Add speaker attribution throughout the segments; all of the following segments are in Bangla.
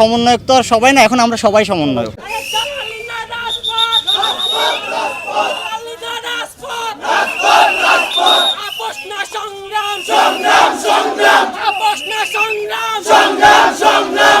Speaker 1: সমন্বয়ক তো আর সবাই না এখন আমরা সবাই সমন্বয়ক।
Speaker 2: সংগ্রাম সংগ্রাম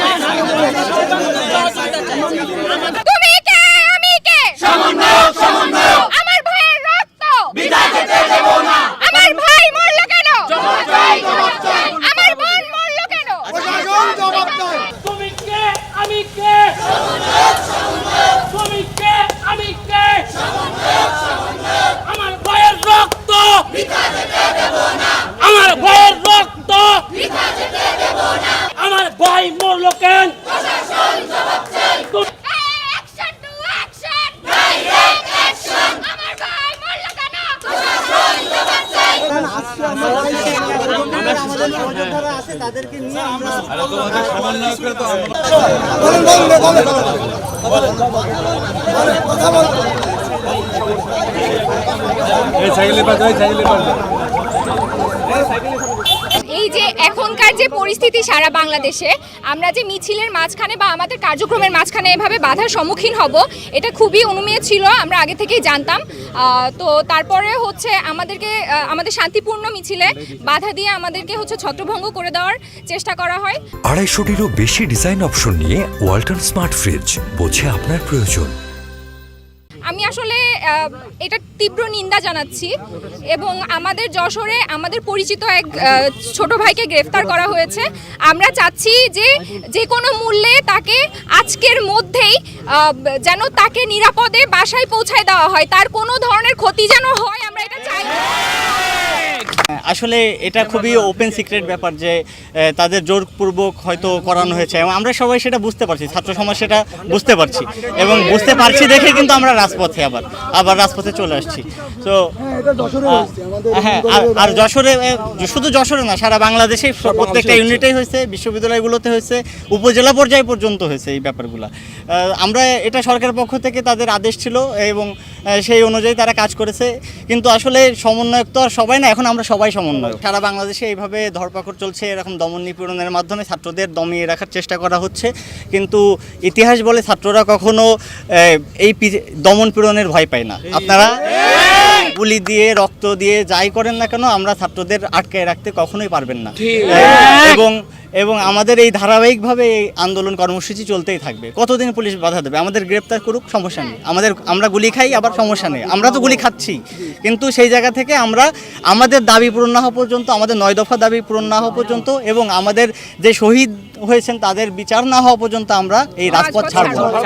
Speaker 3: তুমি কে আমি কে সমন্বয়ক সমন্বয়ক আমার ভাইয়ের রক্ত বিদায় যেতে দেব না আমার ভাই মরল কেন জবাব চাই জবাব চাই আমার বোন মরল কেন
Speaker 2: তুমি কে আমি কে তুমি কে আমি কে আমার ভাইয়ের রক্ত আমার ভাইয়ের রক্ত ভাই মরল কেন? তুমি-
Speaker 3: action to action direct action আমার ভাই মরল কেন প্রশাসন জবাব চাই এই যে এখনকার যে পরিস্থিতি সারা বাংলাদেশে, আমরা যে মিছিলের মাঝখানে বা আমাদের কার্যক্রমের মাঝখানে এভাবে বাধার সম্মুখীন হব, এটা খুবই অনুমেয় ছিল, আমরা আগে থেকেই জানতাম। তো তারপরে হচ্ছে আমাদেরকে আমাদের শান্তিপূর্ণ মিছিলে বাধা দিয়ে আমাদেরকে হচ্ছে ছত্রভঙ্গ করে দেওয়ার চেষ্টা করা হয়।
Speaker 4: আড়াইশোটিরও বেশি ডিজাইন অপশন নিয়ে ওয়ালটন স্মার্ট ফ্রিজ, বোঝে আপনার প্রয়োজন।
Speaker 3: এটা তীব্র নিন্দা জানাচ্ছি এবং আমাদের যশোরে আমাদের পরিচিত এক ছোট ভাইকে গ্রেফতার করা হয়েছে আমরা চাচ্ছি যে যে কোনো মূল্যে তাকে আজকের মধ্যেই যেন তাকে নিরাপদে বাসায় পৌঁছায় দেওয়া হয় তার কোনো ধরনের ক্ষতি যেন হয়, আমরা এটা চাই।
Speaker 1: আসলে এটা খুবই ওপেন সিক্রেট ব্যাপার যে তাদের জোরপূর্বক হয়তো করানো হয়েছে। এবং আমরা সবাই সেটা বুঝতে পারছি, ছাত্র সমাজ সেটা বুঝতে পারছি। এবং বুঝতে পারছি দেখে কিন্তু আমরা রাজপথে আবার আবার রাজপথে চলে আসছি। তো হ্যাঁ আর- যশোরে শুধু যশোরে না, সারা বাংলাদেশে প্রত্যেকটা ইউনিটেই হয়েছে, বিশ্ববিদ্যালয়গুলোতে হয়েছে, উপজেলা পর্যায় পর্যন্ত হয়েছে এই ব্যাপারগুলো। আমরা, এটা সরকারের পক্ষ থেকে তাদের আদেশ ছিল এবং সেই অনুযায়ী তারা কাজ করেছে। কিন্তু আসলে সমন্বয়ক তো আর সবাই না এখন আমরা সবাই সমন্বয়ক। সারা বাংলাদেশে এইভাবে ধরপাকড় চলছে এরকম দমন নিপীড়নের মাধ্যমে ছাত্রদের দমিয়ে রাখার চেষ্টা করা হচ্ছে। কিন্তু ইতিহাস বলে ছাত্ররা কখনো এই দমন পীড়নের ভয় পায় না। আপনারা গুলি দিয়ে রক্ত দিয়ে যাই করেন না কেন আমরা ছাত্রদের আটকে রাখতে কখনোই পারবেন না। এবং এবং আমাদের এই ধারাবাহিকভাবে এই আন্দোলন কর্মসূচি চলতেই থাকবে। কতদিন পুলিশ বাধা দেবে? আমাদের গ্রেপ্তার করুক সমস্যা নেই। আমাদের আমরা গুলি খাই আবার সমস্যা নেই। আমরা তো গুলি খাচ্ছি। কিন্তু সেই জায়গা থেকে আমরা আমাদের দাবি পূরণ না হওয়া পর্যন্ত আমাদের নয় দফা দাবি পূরণ না হওয়া পর্যন্ত এবং আমাদের যে শহীদ হয়েছেন তাদের বিচার না হওয়া পর্যন্ত আমরা এই রাজপথ ছাড়বো না।